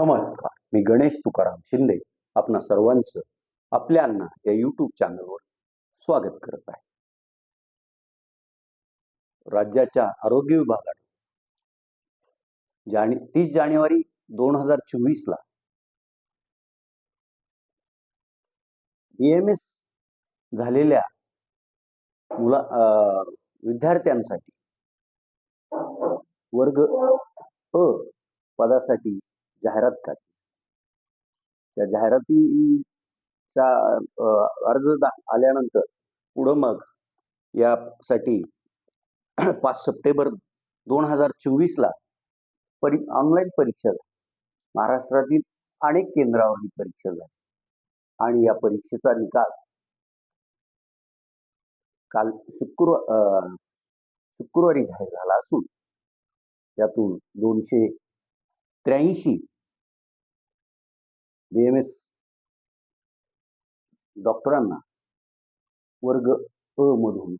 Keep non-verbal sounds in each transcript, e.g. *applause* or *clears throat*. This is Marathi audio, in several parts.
नमस्कार मी गणेश तुकाराम शिंदे आपणा सर्वांचं आपल्या या युट्यूब चॅनलवर स्वागत करत आहे. राज्याच्या आरोग्य विभागाने जाने तीस जानेवारी दोन हजार चोवीस ला बीएमएस झालेल्या मुला विद्यार्थ्यांसाठी वर्ग अ पदासाठी जाहिरात काढली त्या जाहिरातीचा अर्ज आल्यानंतर पुढं मग यासाठी *clears throat* पाच सप्टेंबर दोन हजार चोवीसला परी ऑनलाईन परीक्षा झाली. महाराष्ट्रातील अनेक केंद्रावर ही परीक्षा झाली. आणि या परीक्षेचा निकाल काल शुक्रवार शुक्रवारी जाहीर झाला असून त्यातून दोनशे त्र्याऐंशी. बी एम एस डॉक्टरांना वर्ग अ मधून.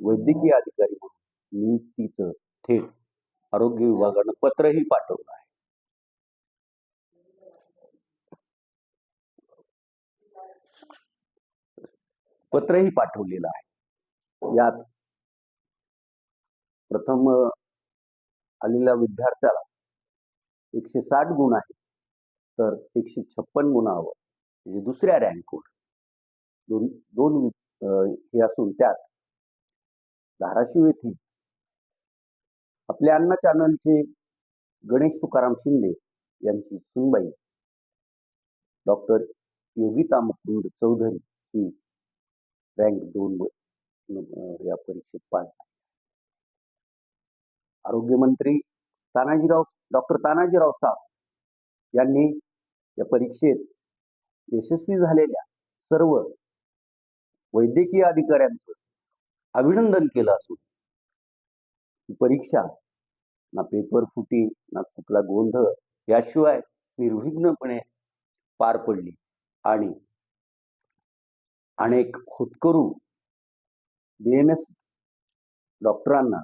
वैद्यकीय अधिकारी म्हणून नियुक्तीचं थेट आरोग्य विभागानं पत्रही पाठवलं आहे. पत्रही पाठवलेलं आहे. यात प्रथम आलेल्या विद्यार्थ्याला एकशे साठ गुण आहे तर एकशे छप्पन गुणावर म्हणजे दुसऱ्या रँकवर दोन दोन हे असून त्यात धाराशिव येथील आपल्या अण्णा चॅनलचे गणेश तुकाराम शिंदे यांची सुनबाई डॉक्टर योगिता मुकुंद चौधरी ही रँक दोन या परीक्षेत पास झाली. आरोग्यमंत्री तानाजीराव डॉक्टर तानाजीराव साव यांनी या परीक्षेत यशस्वी झालेल्या सर्व वैद्यकीय अधिकाऱ्यांचं अभिनंदन केलं असून ही परीक्षा ना पेपर फुटी ना कुठला गोंधळ याशिवाय निर्विघ्नपणे पार पडली आणि अनेक होतकरू बी एम एस डॉक्टरांना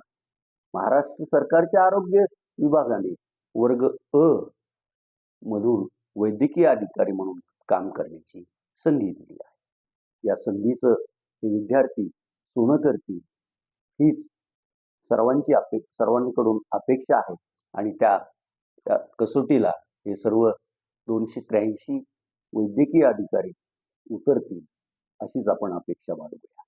महाराष्ट्र सरकारच्या आरोग्य विभागाने वर्ग अ मधून वैद्यकीय अधिकारी म्हणून काम करण्याची संधी दिली आहे. या संधीचं हे विद्यार्थी सोनं करतील हीच सर्वांची अपे सर्वांकडून अपेक्षा आहे आणि त्या कसोटीला हे सर्व दोनशे त्र्याऐंशी वैद्यकीय अधिकारी उतरतील अशीच आपण अपेक्षा बाळगूया.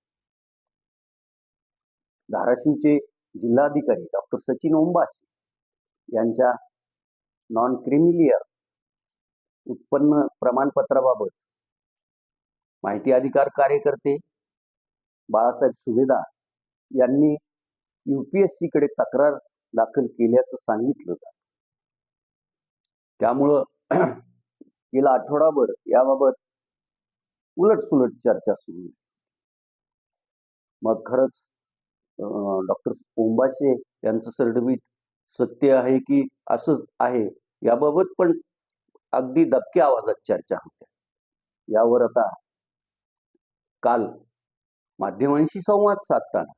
धाराशिवचे जिल्हाधिकारी डॉक्टर सचिन ओंबासे यांच्या नॉन क्रिमिलियर उत्पन्न प्रमाणपत्राबाबत माहिती अधिकार कार्यकर्ते बाळासाहेब सुभेदार यांनी युपीएससी कडे तक्रार दाखल केल्याचं सांगितलं जात. त्यामुळं *clears throat* गेला आठवडाभर याबाबत उलटसुलट चर्चा सुरू मग खरंच डॉक्टर ओंबाशे यांचं सर्टिफिकेट सत्य आहे की असंच आहे याबाबत पण अगदी दबक्या आवाजात चर्चा होत्या. यावर आता काल माध्यमांशी संवाद साधताना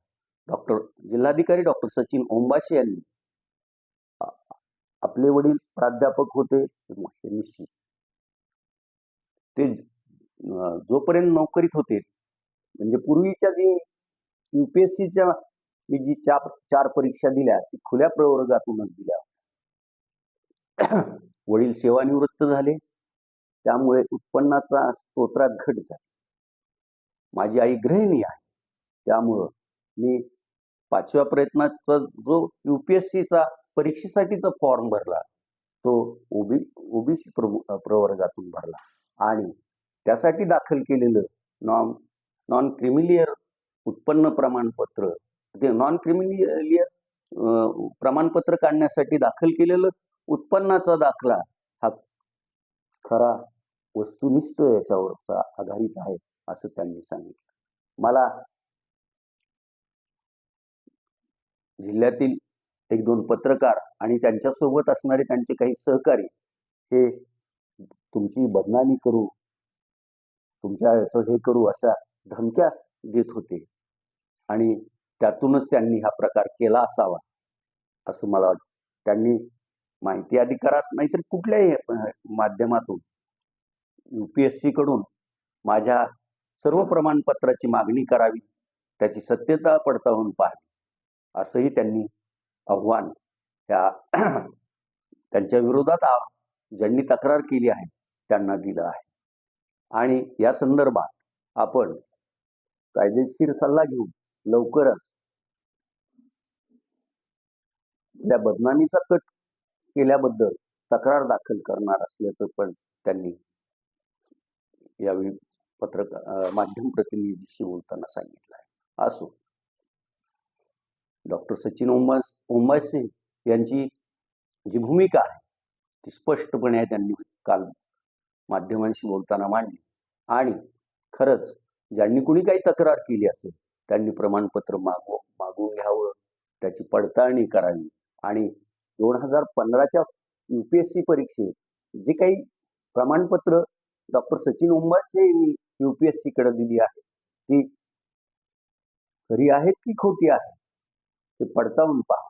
डॉक्टर जिल्हाधिकारी डॉक्टर सचिन ओंबाशे यांनी आपले वडील प्राध्यापक होते निश्चित ते जोपर्यंत नोकरीत होते म्हणजे पूर्वीच्या जी युपीएससीच्या मी जी चार चार परीक्षा दिल्या ती खुल्या प्रवर्गातूनच दिल्या. *clears throat* वडील सेवानिवृत्त झाले. त्यामुळे उत्पन्नाचा स्तोत्रात घट झाली. माझी आई गृहिणी आहे. त्यामुळं मी पाचव्या प्रयत्नाचा जो युपीएससीचा परीक्षेसाठीचा फॉर्म भरला तो ओबी ओबीसी प्रवर्गातून भरला. आणि त्यासाठी दाखल केलेलं नॉन नॉन क्रिमिलियर उत्पन्न प्रमाणपत्र नॉन क्रिमिलियर प्रमाणपत्र काढण्यासाठी दाखल केलेलं उत्पन्नाचा दाखला हा खरा वस्तुनिष्ठ याच्यावरचा आधारित आहे असं त्यांनी सांगितलं. मला जिल्ह्यातील एक दोन पत्रकार आणि त्यांच्यासोबत असणारे त्यांचे काही सहकारी हे तुमची बदनामी करू तुमच्या याचं हे करू अशा धमक्या देत होते. आणि त्यातूनच त्यांनी हा प्रकार केला असावा असं मला वाटतं. त्यांनी माहिती अधिकारात नाहीतर कुठल्याही माध्यमातून यू पी एस सीकडून माझ्या सर्व प्रमाणपत्राची मागणी करावी त्याची सत्यता पडताळून पाहावी असंही त्यांनी आव्हान त्या *clears throat* त्यांच्या विरोधात ज्यांनी तक्रार केली आहे त्यांना दिलं आहे. आणि या संदर्भात आपण कायदेशीर सल्ला घेऊन लवकरच त्या बदनामीचा कट केल्याबद्दल तक्रार दाखल करणार असल्याचं पण त्यांनी यावेळी पत्रकार माध्यम प्रतिनिधीशी बोलताना सांगितलं आहे. असो. डॉक्टर सचिन ओंबास ओंबासे यांची जी भूमिका आहे ती स्पष्टपणे त्यांनी काल माध्यमांशी बोलताना मांडली. आणि खरंच ज्यांनी कुणी काही तक्रार केली असेल त्यांनी प्रमाणपत्र मागव मागवून घ्यावं. त्याची पडताळणी करावी. आणि दोन हजार पंधराच्या यू पी एस सी परीक्षेत जे काही प्रमाणपत्र डॉक्टर सचिन ओंबासे यांनी यू पी एस सीकडे दिली आहे ती खरी आहेत की खोटी आहे ते पडताळून पहा.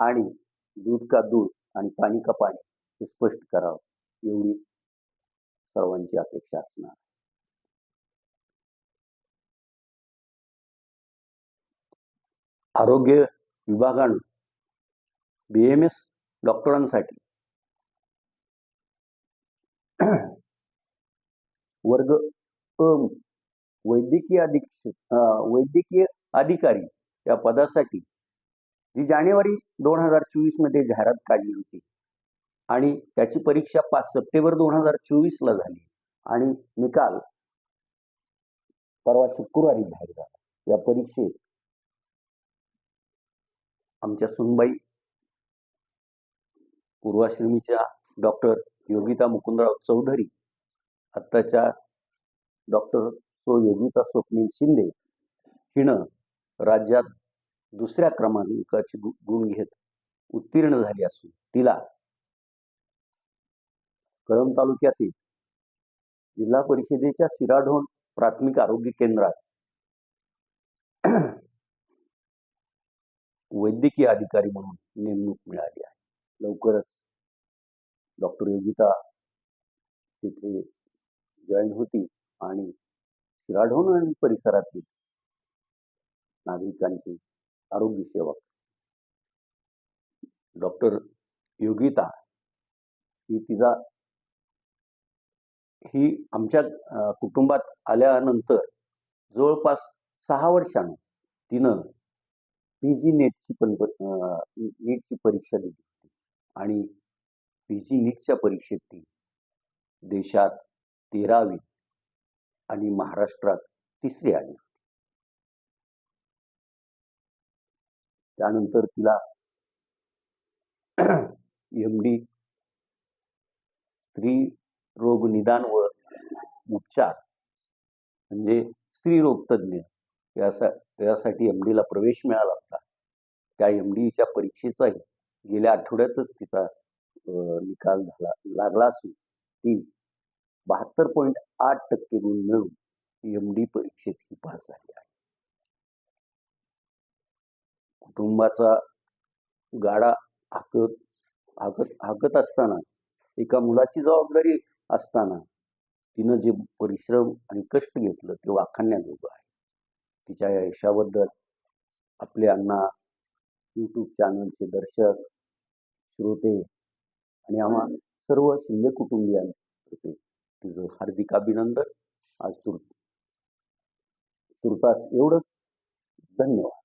आणि दूध का दूध आणि पाणी का पाणी हे स्पष्ट करावं एवढी सर्वांची अपेक्षा असणार. आरोग्य विभागानं बी एम एस डॉक्टरांसाठी. वर्ग अम वैद्यकीय अधीक्षक वैद्यकीय अधिकारी या पदासाठी जी जानेवारी दोन हजार चोवीसमध्ये जाहिरात काढली होती. आणि त्याची परीक्षा पाच सप्टेंबर दोन हजार चोवीसला झाली. आणि निकाल परवा शुक्रवारी जाहीर झाला. या परीक्षेत आमच्या सुनबाई पूर्वाश्रमीच्या डॉक्टर योगिता मुकुंदराव चौधरी आत्ताच्या डॉक्टर सो योगिता स्वप्नील शिंदे हिनं राज्यात दुसऱ्या क्रमांकाचे गुण घेत उत्तीर्ण झाली असून तिला कळंब तालुक्यातील जिल्हा परिषदेच्या सिराढोण प्राथमिक आरोग्य केंद्रात वैद्यकीय अधिकारी म्हणून नेमणूक मिळाली आहे. लवकरच डॉक्टर योगिता तिथे जॉईन होती आणि शिराढोण आणि परिसरातील नागरिकांची आरोग्य सेवा डॉक्टर योगिता ही तिचा ही आमच्या कुटुंबात आल्यानंतर जवळपास सहा वर्षानं तिनं पी जी नेटची पण नीटची परीक्षा दिली. आणि पी जी नीटच्या परीक्षेत ती देशात तेरावी आणि महाराष्ट्रात तिसरी आली त्यानंतर तिला एम डी स्त्री रोग निदान व उपचार म्हणजे स्त्री रोग तज्ज्ञ यासा यासाठी एम डीला प्रवेश मिळाला होता. त्या एम डीच्या परीक्षेचाही गेल्या आठवड्यातच तिचा निकाल झाला लागला असून ती बहात्तर पॉईंट आठ टक्के गुण मिळून एम डी परीक्षेत ही पास झाली आहे. कुटुंबाचा गाडा हाकत हाकत हाकत असताना एका मुलाची जबाबदारी असताना तिनं जे परिश्रम आणि कष्ट घेतलं ते वाखाणण्याजोगं आहे. तिच्या या यशाबद्दल आपले अण्णा यूट्यूब चॅनलचे दर्शक श्रोते आणि आम्हा सर्व शिंदे कुटुंबियांतर्फे तुझं हार्दिक अभिनंदन. आज तुर तुर्तास एवढंच. धन्यवाद.